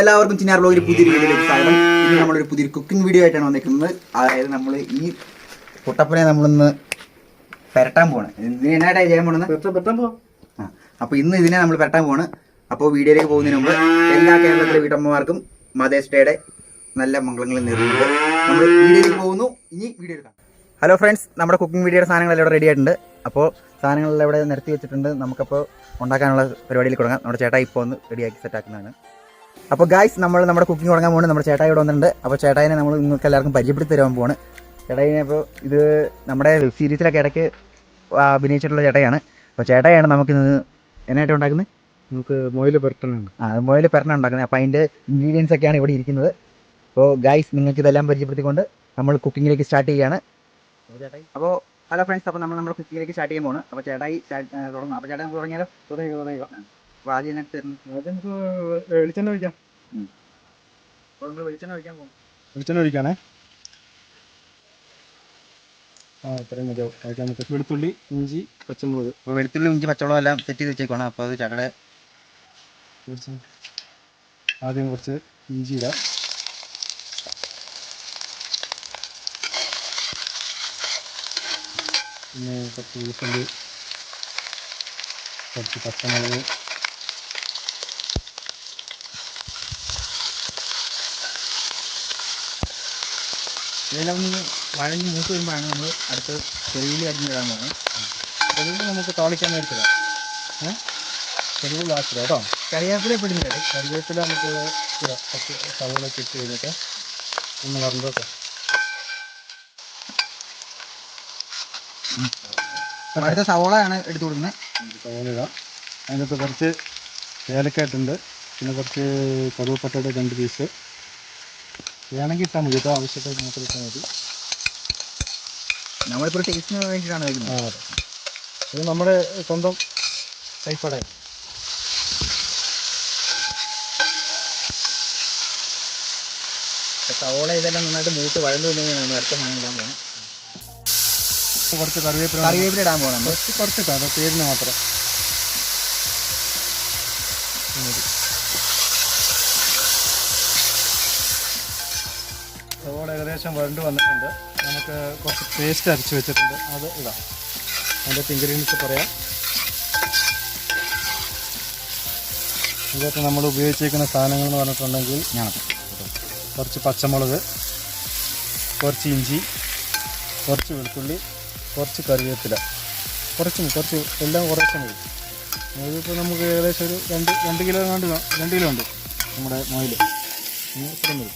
എല്ലാവർക്കും ചിന്നാർ ബ്ലോഗിൽ പുതിയൊരു വീഡിയോയിലേക്ക് സ്വാഗതം. ഇന്ന് നമ്മളൊരു പുതിയൊരു കുക്കിംഗ് വീഡിയോ ആയിട്ടാണ് വന്നിരിക്കുന്നത്. അതായത് നമ്മൾ ഈ കുട്ടപ്പനെ നമ്മളിന്ന് പെരട്ടാൻ പോണ് ഇതിന് എന്നായിട്ടാണ് ചെയ്യാൻ പോണെന്ന് ആ അപ്പോൾ ഇന്ന് ഇതിനെ നമ്മൾ പെരട്ടാൻ പോണ് അപ്പോൾ വീഡിയോയിലേക്ക് പോകുന്നതിന് മുമ്പ് എല്ലാ കേരളത്തിലെ വീട്ടമ്മമാർക്കും മദേഴ്സ് ഡേയുടെ നല്ല മംഗളങ്ങൾ നേരിടുമ്പോൾ നമ്മൾ വീഡിയോയിലേക്ക് പോകുന്നു. ഇനി വീഡിയോ എടുക്കാം. ഹലോ ഫ്രണ്ട്സ് നമ്മുടെ കുക്കിംഗ് വീഡിയോയുടെ സാധനങ്ങളെല്ലാം ഇവിടെ റെഡി ആയിട്ടുണ്ട്. അപ്പോൾ സാധനങ്ങളെല്ലാം ഇവിടെ നിരത്തി വെച്ചിട്ടുണ്ട്. നമുക്കപ്പോൾ ഉണ്ടാക്കാനുള്ള പരിപാടിയിൽ തുടങ്ങാം. നമ്മുടെ ചേട്ടാ ഇപ്പോൾ ഒന്ന് റെഡിയാക്കി സെറ്റാക്കുന്നതാണ് അപ്പോൾ ഗായ്സ് നമ്മൾ നമ്മുടെ കുക്കിംഗ് തുടങ്ങാൻ പോകുന്നത് നമ്മുടെ ചേട്ടായി ഇവിടെ വന്നിട്ടുണ്ട്. അപ്പോൾ ചേട്ടായിനെ നമ്മൾ നിങ്ങൾക്ക് എല്ലാവർക്കും പരിചയപ്പെടുത്തി തരാൻ പോവാണ്. ചേട്ടായിനെ അപ്പോൾ ഇത് നമ്മുടെ സീരീസിലൊക്കെ ഇടയ്ക്ക് അഭിനയിച്ചിട്ടുള്ള ചേട്ടായാണ് അപ്പോൾ ചേട്ടായാണ് നമുക്കിന്ന് എന്നായിട്ട് ഉണ്ടാക്കുന്നത്? നമുക്ക് മൊയിൽ പുരട്ടണുണ്ട് ആ മൊയിൽ പെരണ ഉണ്ടാക്കുന്നത്. അപ്പോൾ അതിന്റെ ഇൻഗ്രീഡിയൻസ് ഒക്കെയാണ് ഇവിടെ ഇരിക്കുന്നത്. അപ്പോൾ ഗായ്സ് നിങ്ങൾക്ക് ഇതെല്ലാം പരിചയപ്പെടുത്തിക്കൊണ്ട് നമ്മൾ കുക്കിങ്ങിലേക്ക് സ്റ്റാർട്ട് ചെയ്യുകയാണ് അപ്പോൾ ഹലോ ഫ്രണ്ട്സ് അപ്പോൾ നമ്മൾ നമ്മുടെ കുക്കിങ്ങിലേക്ക് സ്റ്റാർട്ട് ചെയ്യാൻ പോകുന്നത് അപ്പോൾ ചേട്ടായി തുടങ്ങും. അപ്പോൾ ചേട്ടായി നമുക്ക് തുടങ്ങിയാലോ? തുടങ്ങി തുടങ്ങി അപ്പോൾ ആദ്യം ഇതിനകത്ത് തരുന്നു ആദ്യം നമുക്ക് വെളിച്ചെണ്ണ ഒഴിക്കാം. അപ്പോൾ നമ്മൾ വെളിച്ചെണ്ണ ഒഴിക്കാൻ പോകും വെളിച്ചെണ്ണ ഒഴിക്കാണേ. ആ ഇത്രയും കഴിക്കാൻ വെളുത്തുള്ളി ഇഞ്ചി പച്ചമുളക്. അപ്പോൾ വെളുത്തുള്ളി ഇഞ്ചി പച്ചമുളക് എല്ലാം സെറ്റ് ചെയ്ത് വെച്ചേക്കുവാണ്. അപ്പോൾ അത് ചടടെ കുറച്ച് ആദ്യം കുറച്ച് ഇഞ്ചി ഇടാം. പിന്നെ കുറച്ച് വെളുത്തുള്ളി കുറച്ച് പച്ചമുളക്. ഇതെല്ലാം ഒന്ന് വഴഞ്ഞ് മൂത്ത് വരുമ്പോഴാണ് നമ്മൾ അടുത്ത് ചെറിയ അരിഞ്ഞിടാൻ പോകുന്നത്. ചെറുത് നമുക്ക് താളിക്കാൻ മേടിച്ചതാ ഏഹ് ചെറുത് ലാസ്റ്റ് കേട്ടോ. കറിവേപ്പില പെടുന്നില്ല കറിവേപ്പില നമുക്ക്. കുറച്ച് സവോളൊക്കെ ഇട്ട് കഴിഞ്ഞിട്ട് ഒന്ന് വറണ്ടോട്ടെ അടുത്ത സവോളയാണ് എടുത്തു കൊടുക്കുന്നത്. സവോള ഇടാം. അതിനകത്ത് കുറച്ച് ഏലക്കായിട്ടുണ്ട്. പിന്നെ കുറച്ച് കറുവപ്പട്ടയുടെ രണ്ട് പീസ് വേണമെങ്കിൽ ഇട്ടാൽ മതി. കേട്ടോ ആവശ്യത്തിന് മാത്രം ഇട്ടാൽ മതി. നമ്മളിപ്പോൾ ടേസ്റ്റിന് വേണ്ടിയിട്ടാണ് ആ അതെ. ഇത് നമ്മുടെ സ്വന്തം കൈപ്പട. സവോള ഇതെല്ലാം നന്നായിട്ട് മൂത്ത് വഴന്നു നേരത്തെ അടുത്ത സാധനം ഇടാൻ പോകണം കുറച്ച് കറിവേപ്പില കറിവേപ്പില ഇടാൻ പോകണം കുറച്ച് കുറച്ചിട്ടാ അത് പേരിന് മാത്രം. ഏകദേശം വരണ്ട് വന്നിട്ടുണ്ട്. നമുക്ക് കുറച്ച് പേസ്റ്റ് അരച്ച് വെച്ചിട്ടുണ്ട്. അത് ഇതാ അതിന്റെ ഇൻഗ്രീഡിയൻസ് പറയാം. ഇതൊക്കെ നമ്മൾ ഉപയോഗിച്ചേക്കുന്ന സാധനങ്ങൾ എന്ന് പറഞ്ഞിട്ടുണ്ടെങ്കിൽ കുറച്ച് പച്ചമുളക് കുറച്ച് ഇഞ്ചി കുറച്ച് വെളുത്തുള്ളി കുറച്ച് കറിവേപ്പില കുറച്ച് കുറച്ച് എല്ലാം കുറച്ച് മതി. ഇതിപ്പോൾ നമുക്ക് ഏകദേശം ഒരു രണ്ട് രണ്ട് കിലോ കണ്ട് രണ്ട് കിലോ ഉണ്ട് നമ്മുടെ മൊയിൽ ഇത്രയും മതി.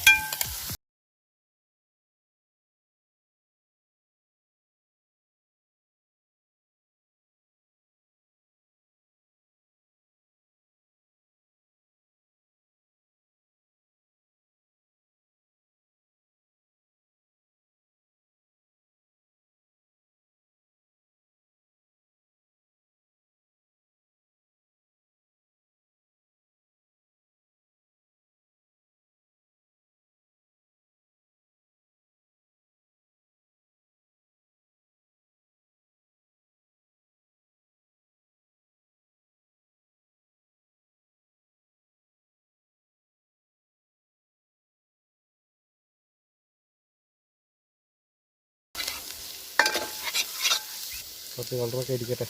കുറച്ച് കളറൊക്കെ ഇരിക്കട്ടെ.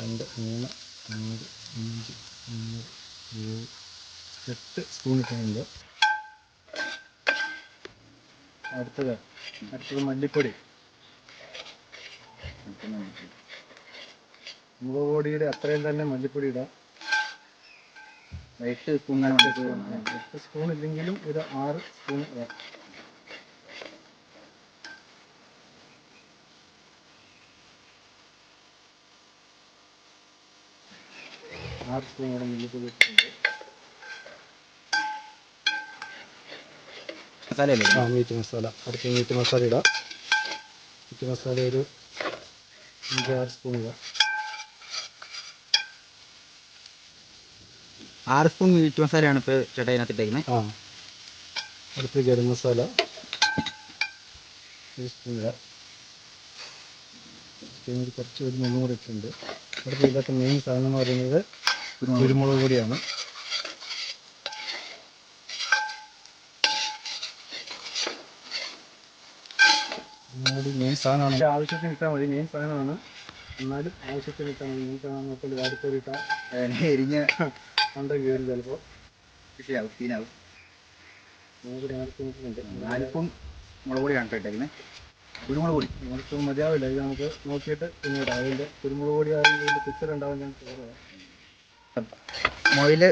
രണ്ട് മൂന്ന് നാല് അഞ്ച് ആറ് ഏഴ് എട്ട് സ്പൂൺ ഇട്ടിട്ടുണ്ട്. അടുത്തത് അടുത്തത് മല്ലിപ്പൊടി. മുളക് പൊടിയുടെ അത്രയും തന്നെ മല്ലിപ്പൊടി ഇടാം. എട്ട് സ്പൂൺ എട്ട് സ്പൂൺ ഇല്ലെങ്കിലും ഒരു ആറ് സ്പൂൺ ഇടാം. ആറ് സ്പൂൺ കൂടെ മല്ലിപ്പൊടി ഇട്ടിട്ടുണ്ട് മസാലയല്ലേ? ആ മീറ്റ് മസാല. അടുത്ത മീറ്റ് മസാല ഇടാം. മീറ്റ് മസാല ഒരു അഞ്ച് ആറ് സ്പൂൺ ഇടാം. ആറ് സ്പൂൺ മീറ്റ് മസാലയാണ് ഇപ്പോൾ ചേട്ടാ ഇതിനകത്തിട്ടേക്കുന്നത് ആ. അടുത്ത് ഗരം മസാല. ഒരു സ്പൂൺ ഇടാം. കുറച്ച് ഒരു മൂന്നും കൂടെ ഇട്ടുണ്ട് അടുത്ത് ഇതൊക്കെ മെയിൻ സാധനം എന്ന് പറയുന്നത് കുരുമുളക്. പൊടിയാണ്. ആവശ്യത്തിന് ആവശ്യത്തിന് കുരുമുളക് പൊടി. നമുക്ക് മതിയാവില്ല. ഇത് നമുക്ക് നോക്കിയിട്ട് പിന്നീട് അതിന്റെ കുരുമുളക് പൊടി ആയതിന്റെ പിക്ചർ ഉണ്ടാവാൻ ഞാൻ ചോറാണ് മുയൽ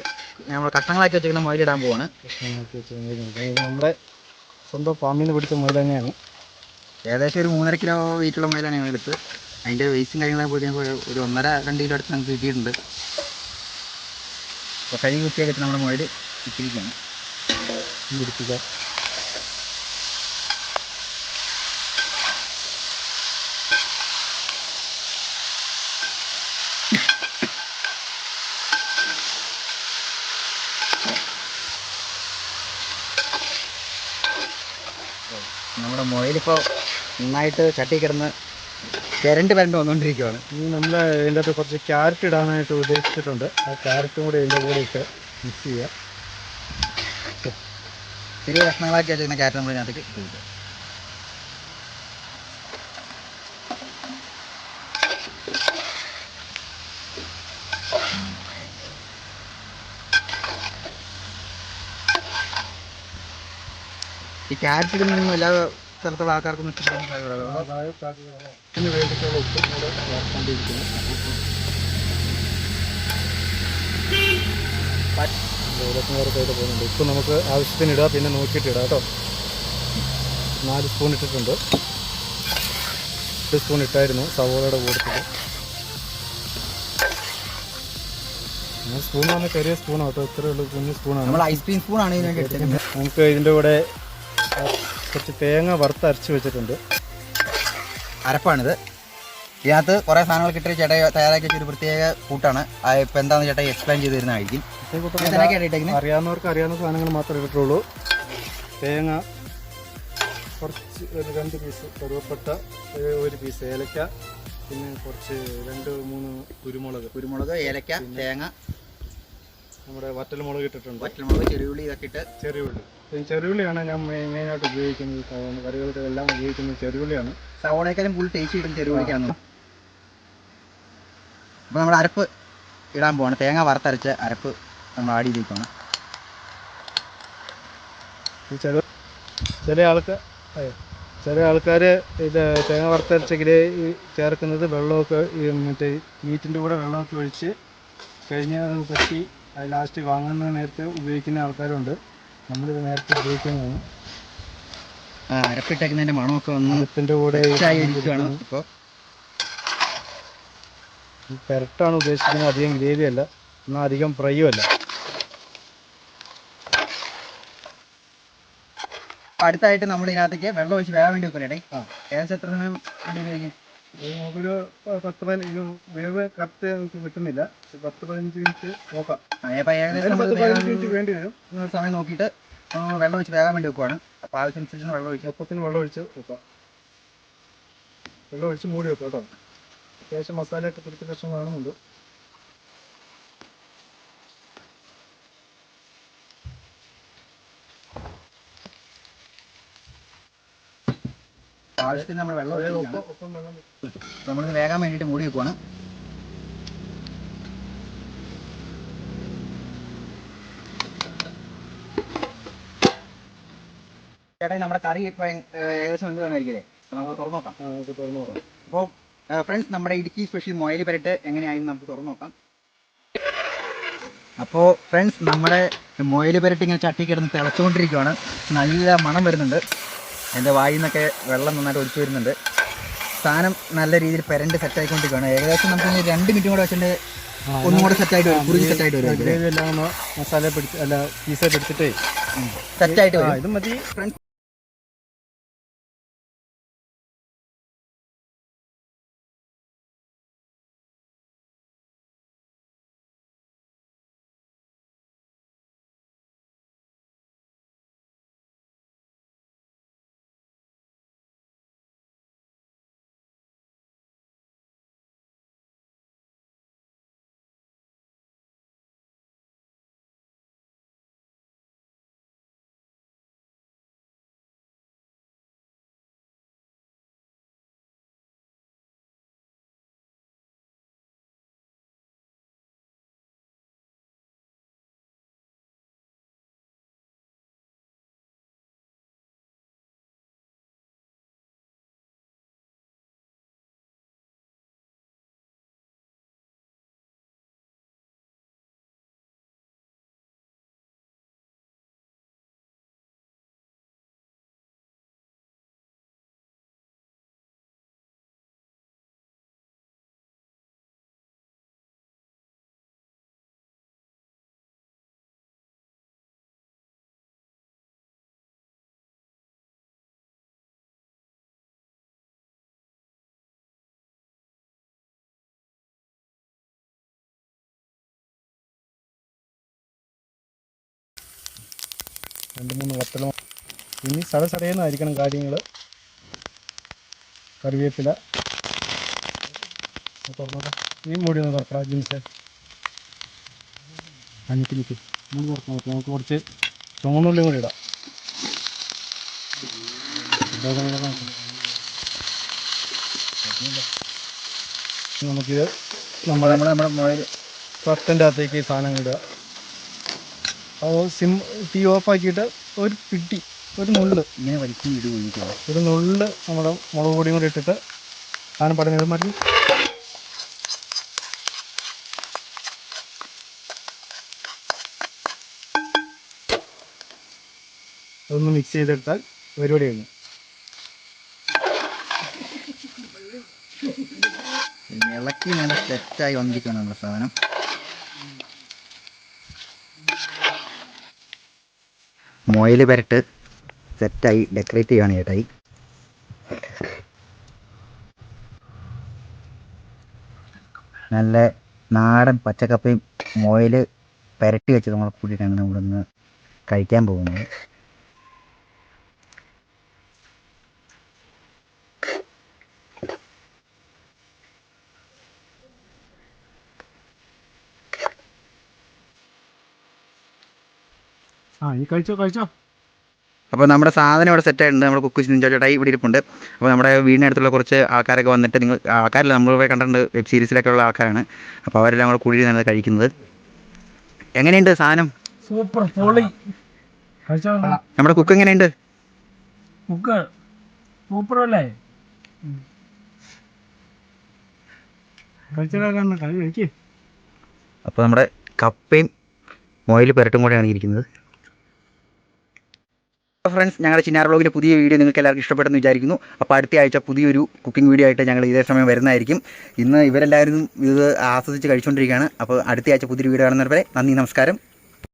നമ്മൾ കഷ്ണങ്ങളാക്കി വെച്ചിരിക്കുന്ന മൊയിലിടാൻ പോവാണ്. നമ്മുടെ സ്വന്തം ഫാമിൽ നിന്ന് പിടിച്ച മൊയിൽ തന്നെയാണ്. ഏകദേശം ഒരു മൂന്നര കിലോ വീട്ടിലുള്ള മൊയിലാണ് ഞങ്ങൾ എടുത്ത് അതിന്റെ വേസ്റ്റും കാര്യങ്ങളൊക്കെ പോയി കഴിഞ്ഞപ്പോൾ ഒരു ഒന്നര രണ്ട് കിലോ അടുത്ത് നമുക്ക് കിട്ടിയിട്ടുണ്ട്. അപ്പോൾ കഴുകി വൃത്തിയാക്കി വെച്ച് നമ്മുടെ മൊയിൽ ഇട്ടിരിക്കുകയാണ്. പിടിക്കുക നമ്മുടെ മുയലിപ്പോൾ നന്നായിട്ട് ചട്ടി കിടന്ന് ചിരണ്ട് വരണ്ട് വന്നുകൊണ്ടിരിക്കുകയാണ് ഇനി നമ്മൾ ഇതിന്റെ അകത്ത് കുറച്ച് ക്യാരറ്റ് ഇടാനായിട്ട് ഉദ്ദേശിച്ചിട്ടുണ്ട്. ആ ക്യാരറ്റും കൂടി ഇതിന്റെ കൂടെ ഇട്ട് മിക്സ് ചെയ്യുക ചെറിയ കഷ്ണങ്ങളാക്കി വെച്ചിരിക്കുന്ന ക്യാരറ്റ് നമ്മൾ ഇതിനകത്തേക്ക് ഇട്ട് കൊടുക്കുക ഈ ക്യാരറ്റ് ഇടുന്നതൊന്നും എല്ലാ സ്ഥലത്തുള്ള ആൾക്കാർക്കൊന്നും ഇതിന് വേണ്ടിയിട്ടുള്ള കൂടെ പോകുന്നുണ്ട്. ഉപ്പ് നമുക്ക് ആവശ്യത്തിന് ഇടുക പിന്നെ നോക്കിയിട്ട് ഇടാം കേട്ടോ. നാല് സ്പൂൺ ഇട്ടിട്ടുണ്ട്. ഒരു സ്പൂൺ ഇട്ടായിരുന്നു സവോളയുടെ കൂട്ടത്തിൽ. സ്പൂണാണ് ചെറിയ സ്പൂണാണ് കേട്ടോ. ഇത്രയേ ഉള്ളൂ. കുഞ്ഞു സ്പൂണാണ്. നമ്മൾ ഐസ്ക്രീം നമുക്ക് ഇതിന്റെ കൂടെ കുറച്ച് തേങ്ങ വറുത്ത് അരച്ച് വെച്ചിട്ടുണ്ട്. അരപ്പാണിത്. ഇതിനകത്ത് കുറേ സാധനങ്ങൾ കിട്ടി ചേട്ടാ തയ്യാറാക്കി വെച്ചൊരു പ്രത്യേക കൂട്ടാണ്. ഇപ്പം എന്താണെന്ന് ചേട്ടായി എക്സ്പ്ലെയിൻ ചെയ്ത് തരുന്നതായിരിക്കും അറിയാവുന്നവർക്ക് അറിയാവുന്ന സാധനങ്ങൾ മാത്രമേ ഇട്ടിട്ടുള്ളൂ. തേങ്ങ കുറച്ച് ഒരു രണ്ട് പീസ് കറുവപ്പട്ട ഒരു പീസ് ഏലക്ക പിന്നെ കുറച്ച് രണ്ട് മൂന്ന് കുരുമുളക്. കുരുമുളക് ഏലക്ക തേങ്ങ നമ്മുടെ വറ്റൽമുളക് ഇട്ടിട്ടുണ്ട്. വറ്റൽമുളക് ചെറിയുള്ളി ഇതൊക്കെ ഇട്ട് ചെറിയുള്ളി. ചെറിയുള്ളിയാണ് ഞാൻ മെയിൻ- മെയിനായിട്ട് ഉപയോഗിക്കുന്നത്. കറികൾക്ക് എല്ലാം ഉപയോഗിക്കുന്നത് ചെറിയുള്ളിയാണ്. സവോളയേക്കാളും ഫുൾ ടേസ്റ്റ് കിട്ടും ചെറുപടിക്കാന്ന് അപ്പോൾ നമ്മൾ അരപ്പ് ഇടാൻ പോവാണ്. തേങ്ങ വറുത്തരച്ച് അരപ്പ് നമ്മൾ ആഡ് ചെയ്തേക്കാണ് ചെറു ചില ചില ആൾക്കാർ ചില ആൾക്കാർ ഇത് തേങ്ങ വറുത്തരച്ചെങ്കിൽ ഈ ചേർക്കുന്നത് വെള്ളമൊക്കെ മറ്റേ മീറ്റിന്റെ കൂടെ വെള്ളമൊക്കെ ഒഴിച്ച് കഴിഞ്ഞാൽ പറ്റി അത് ലാസ്റ്റ് വാങ്ങുന്ന നേരത്തെ ഉപയോഗിക്കുന്ന ആൾക്കാരുണ്ട്. നമ്മളിത് നേരത്തെ ഉപയോഗിക്കുന്നതാണ്. അരപ്പിട്ടേക്കുന്നതിന്റെ മണമൊക്കെ വന്ന് അരപ്പിന്റെ കൂടെ ഇപ്പോൾ പെരട്ടാണ് ഉദ്ദേശിക്കുന്നത് അധികം ഗ്രേവി അല്ല എന്നാൽ അധികം ഫ്രൈയുമല്ല. അടുത്തായിട്ട് നമ്മൾ ഇതിനകത്തേക്ക് വെള്ളം ഒഴിച്ച് വേവാൻ വേണ്ടി വെക്കണേ. ഏകദേശം എത്ര സമയം നമുക്കൊരു പത്ത് പതിനഞ്ച് വേവ് കറക്റ്റ് നമുക്ക് കിട്ടുന്നില്ല. പത്ത് പതിനഞ്ച് മിനിറ്റ് നോക്കാം. ഒരു പത്ത് പതിനഞ്ച് മിനിറ്റ് വേണ്ടി വരും. ഒരു സമയം നോക്കിയിട്ട് വെള്ളം ഒഴിച്ച് വേകാൻ വേണ്ടി വെക്കുവാണ്. അപ്പോൾ ആവശ്യമനുസരിച്ച് വെള്ളം ഒഴിച്ച് ഒപ്പത്തിന് വെള്ളം ഒഴിച്ച് വെക്കാം. വെള്ളം ഒഴിച്ച് മൂടി വെക്കാം കേട്ടോ. അത്യാവശ്യം മസാല ഇട്ട് പിടിച്ച ഭക്ഷണം കാണുന്നുണ്ട് ആവശ്യത്തിന് നമ്മൾ വെള്ളം വെച്ച് നമ്മളിത് വേകാൻ വേണ്ടിയിട്ട് മൂടി വെക്കുവാണ്. ചേട്ടാ നമ്മുടെ കറി ഇപ്പൊ ഏകദേശം എന്ത് വേണമായിരിക്കില്ലേ നമുക്ക് തുറന്നു നോക്കാം. നമുക്ക് തുറന്നു നോക്കാം. അപ്പോൾ ഫ്രണ്ട്സ് നമ്മുടെ ഇടുക്കി സ്പെഷ്യൽ മൊയലി പരട്ട് എങ്ങനെയായിരുന്നു നമുക്ക് തുറന്നു നോക്കാം. അപ്പോൾ ഫ്രണ്ട്സ് നമ്മുടെ മൊയലി പരട്ട് ഇങ്ങനെ ചട്ടി കിടന്ന് തിളച്ചുകൊണ്ടിരിക്കുകയാണ് നല്ല മണം വരുന്നുണ്ട്. എന്റെ വായിൽ നിന്നൊക്കെ വെള്ളം നന്നായിട്ട് ഒലിച്ചു വരുന്നുണ്ട്. സാധനം നല്ല രീതിയിൽ പെരണ്ട് സെറ്റ് ആയിക്കൊണ്ടിരിക്കുകയാണ്. ഏകദേശം നമുക്ക് രണ്ട് മിനിറ്റും കൂടെ വെച്ചിട്ട് ഒന്നും കൂടെ സെറ്റ് ആയിട്ട് വരും. കുറുകി സെറ്റ് ആയിട്ട് വരും എല്ലാം മസാല പിടിച്ച് അല്ല വരും. ഇത് മതി. രണ്ട് മൂന്ന് വത്തലം. ഇനി സടസടയെന്നായിരിക്കണം കാര്യങ്ങൾ കറിവേപ്പില. തുറന്നോട്ടെ. ഈ മൂടി ഒന്ന് തുറക്കാം ജിൻസ് അഞ്ഞിക്ക് നിൽക്ക് മൂന്ന് തുറക്കാം. പറ്റും നമുക്ക് കുറച്ച് ചുമന്നുള്ളി കൂടി ഇടാം. നോക്കാം. നമുക്കിത് നമ്മുടെ നമ്മുടെ നമ്മുടെ മുകളിൽ പത്തിന്റെ അകത്തേക്ക് ഈ സാധനം ഇടുക. അപ്പോൾ സിം തീ ഓഫാക്കിയിട്ട് ഒരു പിടി ഒരു നുള്ള്. ഇങ്ങനെ വലിക്കും ഇട് ഒഴിക്കുക ഒരു നുള്ള് നമ്മുടെ മുളക് പൊടിയും കൂടി ഇട്ടിട്ട് ഞാൻ പടഞ്ഞത് മാറ്റി. അതൊന്ന് മിക്സ് ചെയ്തെടുത്താൽ പരിപാടി കഴിഞ്ഞു. ഇളക്കി നല്ല സെറ്റായി വന്നിരിക്കുകയാണ് നമ്മുടെ സാധനം. മൊയിൽ പെരട്ട് സെറ്റായി ഡെക്കറേറ്റ് ചെയ്യുകയാണ് ചേട്ടായി. നല്ല നാടൻ പച്ചക്കപ്പയും മൊയിൽ പെരട്ടി വെച്ചത് കൂടെ കൂട്ടിയിട്ടാണ് നമ്മളിന്ന് കഴിക്കാൻ പോകുന്നത്. കഴിച്ചോ കഴിച്ചോ. അപ്പോൾ നമ്മുടെ സാധനം ഇവിടെ സെറ്റ് ആയിട്ടുണ്ട്. നമ്മുടെ കുക്കു ചേട്ടായി ഇവിടെ ഇരിപ്പുണ്ട്. അപ്പോൾ നമ്മുടെ വീടിനടുത്തുള്ള കുറച്ച് ആൾക്കാരൊക്കെ വന്നിട്ട് നിങ്ങൾ ആൾക്കാരല്ല നമ്മളിവിടെ കണ്ടിട്ടുണ്ട് വെബ് സീരീസിലൊക്കെ ഉള്ള ആൾക്കാരാണ്. അപ്പോൾ അവരെല്ലാം കൂടെ കൂടി നിന്നാണ് കഴിക്കുന്നത്. എങ്ങനെയുണ്ട് സാധനം? സൂപ്പർ പൊളി. നമ്മുടെ കുക്ക് എങ്ങനെയുണ്ട്? കുക്ക് സൂപ്പർ അല്ലേ? അപ്പോൾ നമ്മുടെ കപ്പയും മൊയിൽ പെരട്ടും കൂടെയാണ് ഇരിക്കുന്നത്. ഫ്രണ്ട്സ് ഞങ്ങളുടെ ചിന്നാർ ബ്ലോഗിന്റെ പുതിയ വീഡിയോ നിങ്ങൾക്ക് എല്ലാവർക്കും ഇഷ്ടപ്പെട്ടെന്ന് വിചാരിക്കുന്നു. അപ്പോൾ അടുത്ത ആഴ്ച പുതിയൊരു കുക്കിംഗ് വീഡിയോ ആയിട്ട് ഞങ്ങൾ ഇതേ സമയം വരുന്നതായിരിക്കും. ഇന്ന് ഇവരെല്ലാവരും ഇത് ആസ്വദിച്ച് കഴിച്ചുകൊണ്ടിരിക്കുകയാണ് അപ്പോൾ അടുത്ത ആഴ്ച പുതിയൊരു വീഡിയോ കാണുന്നവരെ നന്ദി നമസ്കാരം.